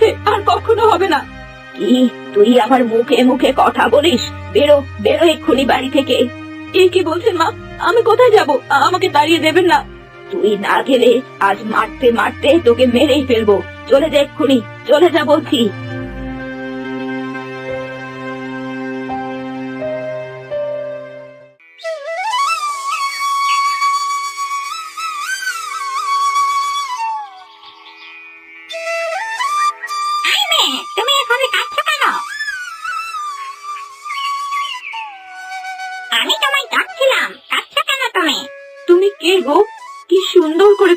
হয়েছে আর কখনো হবে না। কি? তুই আমার মুখে মুখে কথা বলিস? বেরো বেরো এক্ষুনি বাড়ি থেকে। এ কি বলছেন মা? আমি কোথায় যাব? আমাকে দাঁড়িয়ে দেবেন না। তুই না গেলে আজ মারতে মারতে তোকে মেরেই ফেলব। চলে যা এক্ষুনি, চলে যা বলছি।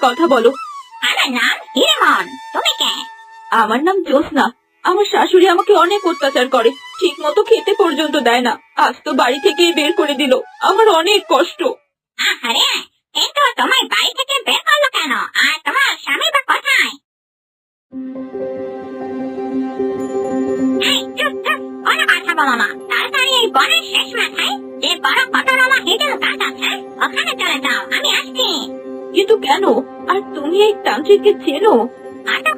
কথা বলো। আমার নাম হিরমন। আমার জ্যোৎস্না। আমার শাশুড়ি আমাকে অনেক অত্যাচার করে। ঠিক মতো খেতে পর্যন্ত দেয় না। আজ তো বাড়ি থেকে বের করে দিল। আমার অনেক কষ্ট। কথা বলো না। তাড়াতাড়ি আমি কিন্তু কেন? আর তুমি এই তান্ত্রিককে চেনো?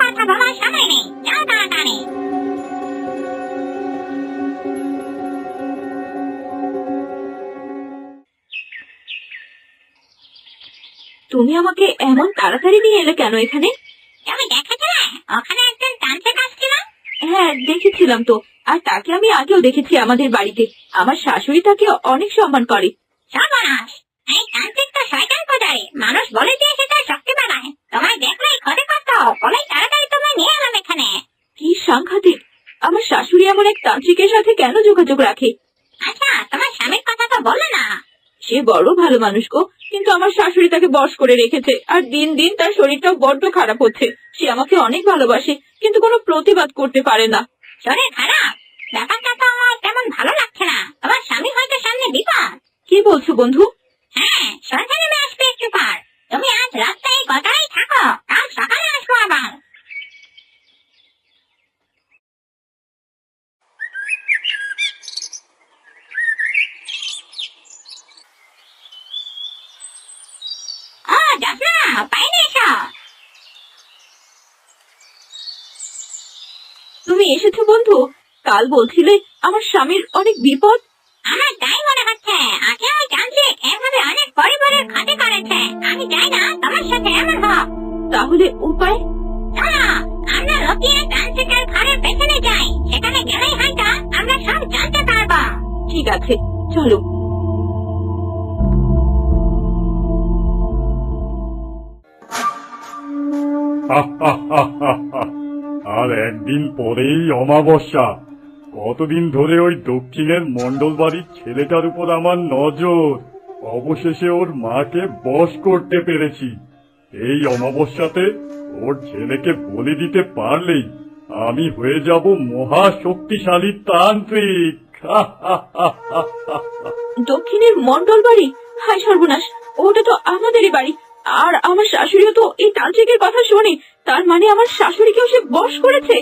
কথা সময় নেই যাও তাড়াতাড়ি তুমি আমাকে এমন তাড়াতাড়ি নিয়ে এলে কেন এখানে? তুমি দেখেছিলে ওখানে একজন তান্ত্রিক আসছিল হ্যাঁ দেখেছিলাম তো। আর তাকে আমি আগেও দেখেছি আমাদের বাড়িতে। আমার শাশুড়ি তাকে অনেক সম্মান করে। সর্বনাশ এই তান্ত্রিক তো শয়তান পূজারী মানুষ বলে দিয়েছে তার শক্তি বাড়ায়। তোমায় দেখলেই ক্ষতি করত। বলে তাড়াতাড়ি তোমায় নিয়ে এলাম এখানে। কি সাংঘাতিক। আমার শাশুড়ি এমন এক তান্ত্রিকের সাথে কেন যোগাযোগ রাখে? আচ্ছা তোমার স্বামীর কথা তো বললে না। সে বড় ভালো মানুষ গো। কিন্তু আমার শাশুড়ি তাকে বশ করে রেখেছে। আর দিন দিন তার শরীরটাও বড্ড খারাপ হচ্ছে। সে আমাকে অনেক ভালোবাসে কিন্তু কোনো প্রতিবাদ করতে পারে না। শরীর খারাপ? ব্যাপারটা তো আমার তেমন ভালো লাগছে না। তোমার স্বামী হয়তো সামনে বিপদ। কি বলছো বন্ধু? হ্যাঁ সন্ধ্যা নেমে আসবে একটু পর। তুমি আজ রাস্তায় কথাই থাকো, কাল সকালে আসব আবার। তুমি এসেছ বন্ধু, কাল বলছিলে আমার স্বামীর অনেক বিপদ। চলো। আর একদিন পরেই অমাবস্যা। কতদিন ধরে ওই দক্ষিণের মন্ডল বাড়ির ছেলেটার উপর আমার নজর। অবশেষে ওর মাকে বশ করতে পেরেছি। এই অমাবস্যাতে ওর ছেলেকে বলে দিতে পারলেই আমি হয়ে যাব মহা শক্তিশালী তান্ত্রিক। দক্ষিণের মন্ডল বাড়ি? হাই সর্বনাশ ওটা তো আমাদেরই বাড়ি। আর আমার শাশুড়িও তো এই তান্ত্রিকের কথা শোনে। তার মানে আমার শাশুড়িকেও সে বশ করেছে?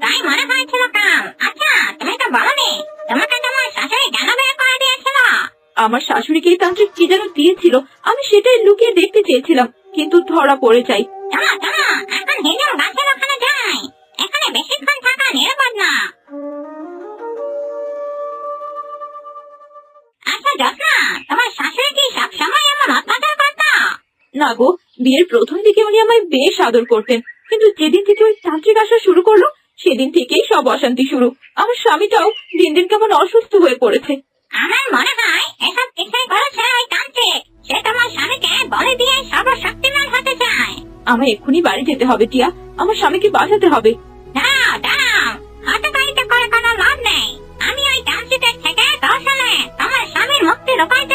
তাই মনে হয়েছিল কাম। আচ্ছা তুমি তো বলনি? তোমাকে তোমার শাশুড়ি কেন বের করে দিয়েছিল। আমার শাশুড়িকে এই তান্ত্রিক কি যেন দিয়েছিল আমি সেটাই লুকিয়ে দেখতে চেয়েছিলাম কিন্তু ধরা পড়ে যাই। শাশুড়ি কি সবসময় এমন অত্যাচার করতো। না গো বিয়ের প্রথম দিকে উনি আমায় বেশ আদর করতেন কিন্তু যেদিন থেকে ওই তান্ত্রিক আসা শুরু করল সেদিন থেকেই সব অশান্তি শুরু। আমার স্বামীটাও দিন দিন কেমন অসুস্থ হয়ে পড়েছে। আমার মনে হয় এসব কিছুই করেছে ওই তান্ত্রিক। সে তোমার স্বামীকে বলে দিয়ে সর্বশক্তিমান হতে চায়। আমার এক্ষুনি বাড়ি যেতে হবে টিয়া। আমার স্বামীকে বাঁচাতে হবে। দাঁড়াও দাঁড়াও। হতকারিতা করে কোনো লাভ নেই। আমি ওই তান্ত্রিকের থেকে কৌশলে তোমার স্বামীর মুক্তির আসি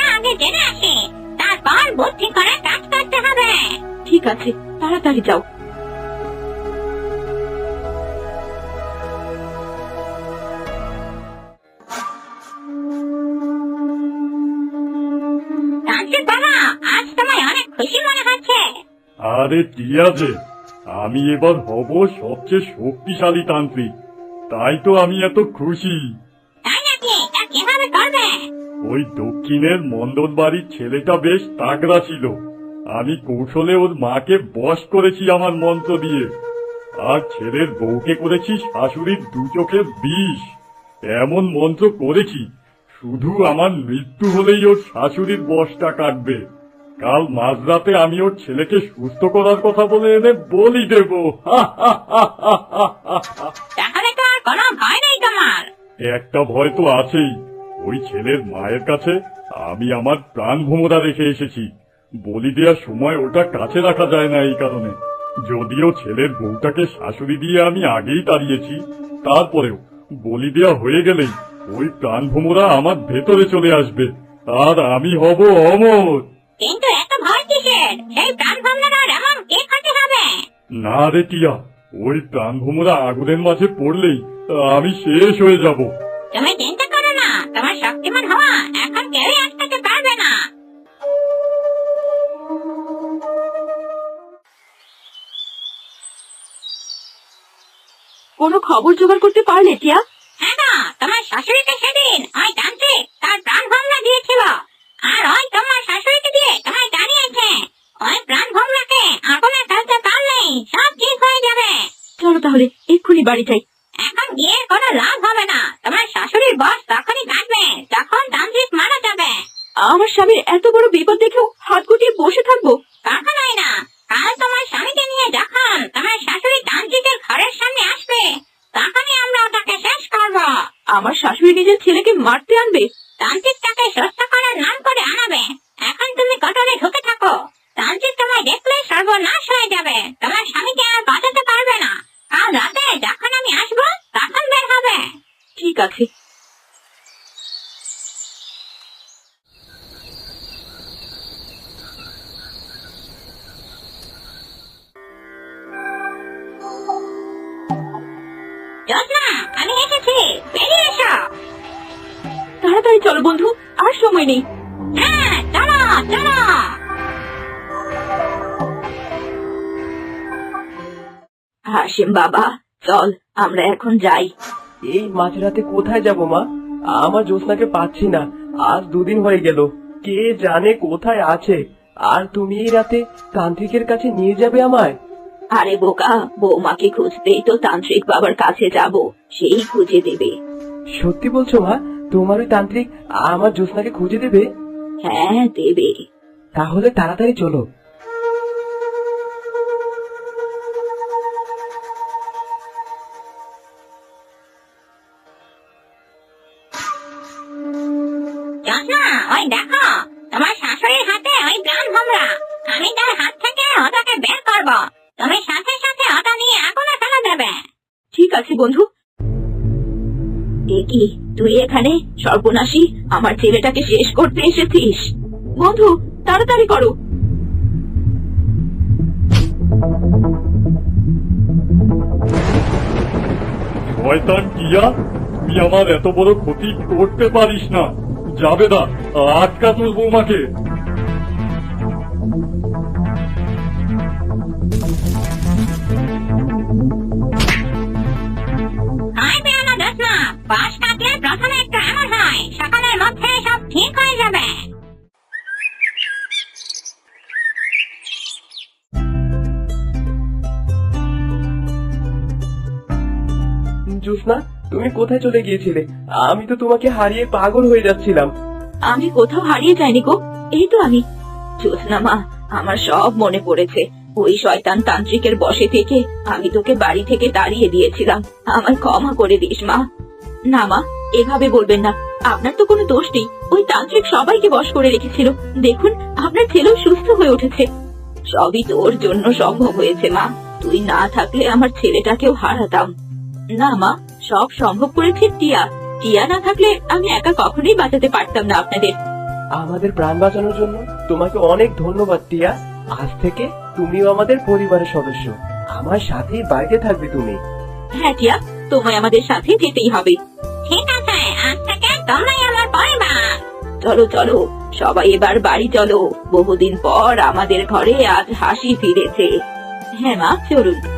তারপর বুদ্ধি করে কাজ করতে হবে। ঠিক আছে, তাড়াতাড়ি যাও। আরে, টিয়া যে, আমি এবার হব সবচেয়ে শক্তিশালী তান্ত্রিক তাই তো আমি এত খুশি। ওই দক্ষিণের মন্ডল বাড়ির ছেলেটা বেশ তাগড়া ছিল। আমি কৌশলে ওর মাকে বশ করেছি আমার মন্ত্র দিয়ে। আর ছেলের বউকে করেছি শাশুড়ির দু চোখে বিষ। এমন মন্ত্র করেছি শুধু আমার মৃত্যু হলেই ওর শাশুড়ির বসটা কাটবে। কাল মাঝরাতে আমি ওর ছেলেকে সুস্থ করার কথা বলে এনে বলি দেব। তাহলে তো আর কোনো ভয় নেই তোমার। একটা ভয় তো আছেই। ওই ছেলের মায়ের কাছে আমি আমার প্রাণ ভোমরা রেখে এসেছি। বলি দেওয়ার সময় ওটা কাছে রাখা যায় না এই কারণে। যদিও ছেলের বউটাকে শাশুড়ি দিয়ে আমি আগেই তাড়িয়েছি তারপরেও বলি দেওয়া হয়ে গেলেই ওই প্রাণ ভোমরা আমার ভেতরে চলে আসবে আর আমি হব অমর। কিন্তু এত ভয় কিসের? সেই প্রাণ এমন কে ক্ষতি হবে? না রে টিয়া ওই প্রাণ ভোমরা আগুনের মাঝে পড়লেই আমি শেষ হয়ে যাব। তুমি কোনো খবর জোগাড় করতে পারলে টিয়া? হ্যাঁ না তোমার শাশুড়িকে সেদিন ওই তান্ত্রিক তার প্রাণ দিয়েছিল। আর ওই তোমার শাশুড়িকে দিয়ে তোমায় জানিয়েছে ওই প্রাণ আগুনে ফেলতে পারলেই সব ঠিক হয়ে যাবে। চলো তাহলে এক্ষুনি বাড়ি যাই। এখন গিয়ে কোনো লাভ হবে না। তোমার শাশুড়ির বস তখনই কাটবে যখন তান্ত্রিক মারা যাবে। আমার স্বামীর এত বড় বিপদ দেখেও হাত গুটিয়ে বসে থাকব? কখনোই না। কাল তোমার স্বামীকে নিয়ে যখন তোমার শাশুড়ি তান্ত্রিকের ঘরের সামনে আসবে তখনই আমরা ওটাকে শেষ করব। আমার শাশুড়ি নিজের ছেলেকে মারতে আনবে? তান্ত্রিক তাকে সুস্থ করার নাম করে আনাবে। এখন তুমি কটরে ঢুকে তাড়াতাড়ি চলো বন্ধু, আর সময় নেই। হ্যাঁ হাসিম বাবা, চল, আমরা এখন যাই। এই মাঝরাতে কোথায় যাব মা? আমার জ্যোৎস্নাকে পাচ্ছি না। আজ দুদিন হয়ে গেল। কে জানে কোথায় আছে। আর তুমি এই রাতে তান্ত্রিকের কাছে নিয়ে যাবে আমায়? আরে বোকা বৌমাকে খুঁজতেই তো তান্ত্রিক বাবার কাছে যাব সেই খুঁজে দেবে। সত্যি বলছো মা? তোমার ওই তান্ত্রিক আমার জ্যোৎস্নাকে খুঁজে দেবে? হ্যাঁ দেবে। তাহলে তাড়াতাড়ি চলো। জ্যোৎস্না ওই দেখো তোমার শাশুড়ির হাতে ওই প্রাণ ভমরা। আমি তার হাত থেকে ওটাকে বের করব। তুমি সাথে সাথে ওটা নিয়ে আগুনে ফেলে দেবে ঠিক আছে বন্ধু। এ কি তুই এখানে সর্বনাশী আমার ছেলেটাকে শেষ করতে এসেছিস। বন্ধু তাড়াতাড়ি করো। শয়তান টিয়া তুই আমার এত বড় ক্ষতি করতে পারিস না। যাবে না আটকা তোর বৌমাকে কোথায় চলে গিয়েছিলে? আমি তো তোমাকে হারিয়ে পাগল হয়ে যাচ্ছিলাম। আমি কোথাও হারিয়ে যাইনি গো। এই তো আমি। জ্যোৎস্না মা, আমার সব মনে পড়েছে। ওই শয়তান তান্ত্রিকের বসে থেকে আমি তোকে বাড়ি থেকে তাড়িয়ে দিয়েছিলাম। আমায় ক্ষমা করে দিস মা। না মা, এভাবে বলবেন না। আপনার তো কোনো দোষ নেই। ওই তান্ত্রিক সবাইকে বশ করে রেখেছিল। দেখুন, আপনার ছেলেও সুস্থ হয়ে উঠেছে। সবই তোর জন্য সম্ভব হয়েছে মা। তুই না থাকলে আমার ছেলেটাকেও হারাতাম। না মা সব সম্ভব করেছে টিয়া। টিয়া না থাকলে আমি একা কখনোই বাঁচাতে পারতাম না আপনাদের। আমাদের প্রাণ বাঁচানোর জন্য তোমাকে অনেক ধন্যবাদ টিয়া। আজ থেকে তুমিও আমাদের পরিবারের সদস্য। আমার সাথেই বাড়িতে থাকবে তুমি। হ্যাঁ টিয়া তোমায় আমাদের সাথে যেতেই হবে। ঠিক আছে আজ থেকে তোমরাই আমার পরিবার। চলো চলো সবাই এবার বাড়ি চলো। বহুদিন পর আমাদের ঘরে আজ হাসি ফিরেছে। হ্যাঁ মা চলুন।